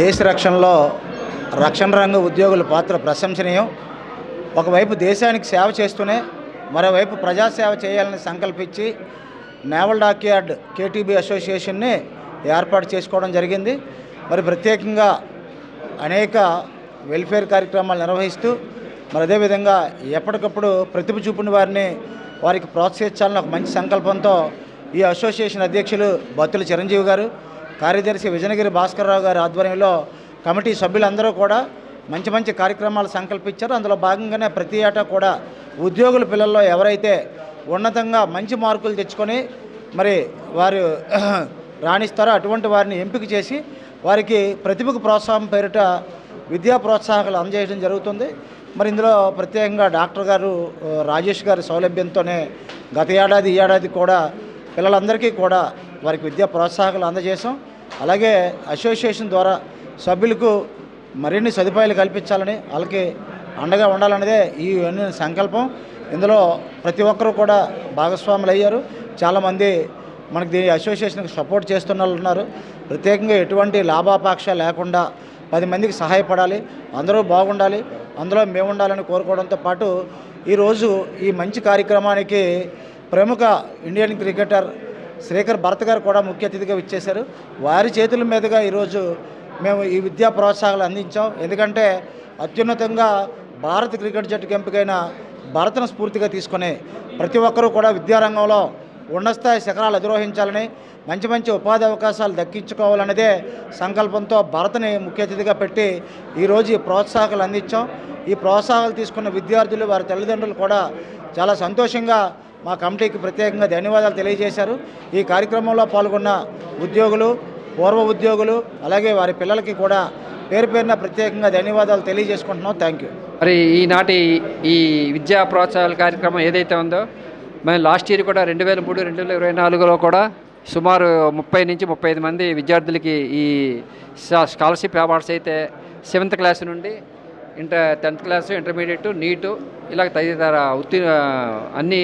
దేశ రక్షణలో రక్షణ రంగ ఉద్యోగుల పాత్ర ప్రశంసనీయం. ఒకవైపు దేశానికి సేవ చేస్తూనే మరోవైపు ప్రజాసేవ చేయాలని సంకల్పించి నేవల్ డాక్యార్డ్ కేటీబీ అసోసియేషన్ని ఏర్పాటు చేసుకోవడం జరిగింది. మరి ప్రత్యేకంగా అనేక వెల్ఫేర్ కార్యక్రమాలు నిర్వహిస్తూ మరి అదేవిధంగా ఎప్పటికప్పుడు ప్రతిభ చూపిన వారిని వారికి ప్రోత్సహించాలని ఒక మంచి సంకల్పంతో ఈ అసోసియేషన్ అధ్యక్షులు బత్తుల చిరంజీవి గారు కార్యదర్శి విజయనగిరి భాస్కర్రావు గారి ఆధ్వర్యంలో కమిటీ సభ్యులందరూ కూడా మంచి మంచి కార్యక్రమాలు సంకల్పించారు. అందులో భాగంగానే ప్రతి ఏటా కూడా ఉద్యోగుల పిల్లల్లో ఎవరైతే ఉన్నతంగా మంచి మార్కులు తెచ్చుకొని మరి వారు రాణిస్తారో అటువంటి వారిని ఎంపిక చేసి వారికి ప్రతిభకు ప్రోత్సాహం పేరిట విద్యా ప్రోత్సాహకాలు అందజేయడం జరుగుతుంది. మరి ఇందులో ప్రత్యేకంగా డాక్టర్ గారు రాజేష్ గారి సౌలభ్యంతోనే గత ఏడాది ఈ ఏడాది కూడా పిల్లలందరికీ కూడా వారికి విద్యా ప్రోత్సాహకాలు అందజేసాం అలాగే అసోసియేషన్ ద్వారా సభ్యులకు మరిన్ని సదుపాయాలు కల్పించాలని వాళ్ళకి అండగా ఉండాలన్నదే ఈ అన్ని సంకల్పం. ఇందులో ప్రతి ఒక్కరూ కూడా భాగస్వాములు అయ్యారు. చాలామంది మనకి దీని అసోసియేషన్కి సపోర్ట్ చేస్తున్న వాళ్ళు ఉన్నారు. ప్రత్యేకంగా ఎటువంటి లాభాపేక్ష లేకుండా పది మందికి సహాయపడాలి. అందరూ బాగుండాలి. అందులో మేము ఉండాలని కోరుకోవడంతో పాటు ఈరోజు ఈ మంచి కార్యక్రమానికి ప్రముఖ ఇండియన్ క్రికెటర్ శ్రీకర్ భరత్ గారు కూడా ముఖ్య అతిథిగా ఇచ్చేశారు. వారి చేతుల మీదుగా ఈరోజు మేము ఈ విద్యా ప్రోత్సాహాలు అందించాం. ఎందుకంటే అత్యున్నతంగా భారత క్రికెట్ జట్టుకు ఎంపికైన భరతను స్ఫూర్తిగా తీసుకుని ప్రతి ఒక్కరూ కూడా విద్యారంగంలో ఉన్నతస్థాయి శిఖరాలు అధిరోహించాలని మంచి మంచి ఉపాధి అవకాశాలు దక్కించుకోవాలన్నదే సంకల్పంతో భరతని ముఖ్య అతిథిగా పెట్టి ఈరోజు ఈ ప్రోత్సాహకాలు అందించాం. ఈ ప్రోత్సాహాలు తీసుకున్న విద్యార్థులు వారి తల్లిదండ్రులు కూడా చాలా సంతోషంగా మా కమిటీకి ప్రత్యేకంగా ధన్యవాదాలు తెలియజేశారు. ఈ కార్యక్రమంలో పాల్గొన్న ఉద్యోగులు పూర్వ ఉద్యోగులు అలాగే వారి పిల్లలకి కూడా పేరు పేరున ప్రత్యేకంగా ధన్యవాదాలు తెలియజేసుకుంటున్నాం. Thank you. మరి ఈనాటి ఈ విద్యా ప్రోత్సాహాల కార్యక్రమం ఏదైతే ఉందో మేము లాస్ట్ ఇయర్ కూడా రెండు వేల మూడు రెండు వేల ఇరవై నాలుగులో కూడా సుమారు ముప్పై నుంచి ముప్పై ఐదు మంది విద్యార్థులకి ఈ స్కాలర్షిప్ అవార్డ్స్ అయితే సెవెంత్ క్లాస్ నుండి inter tenth class intermediate NEET ఇలా తదితర ఉత్తీర్ణ అన్ని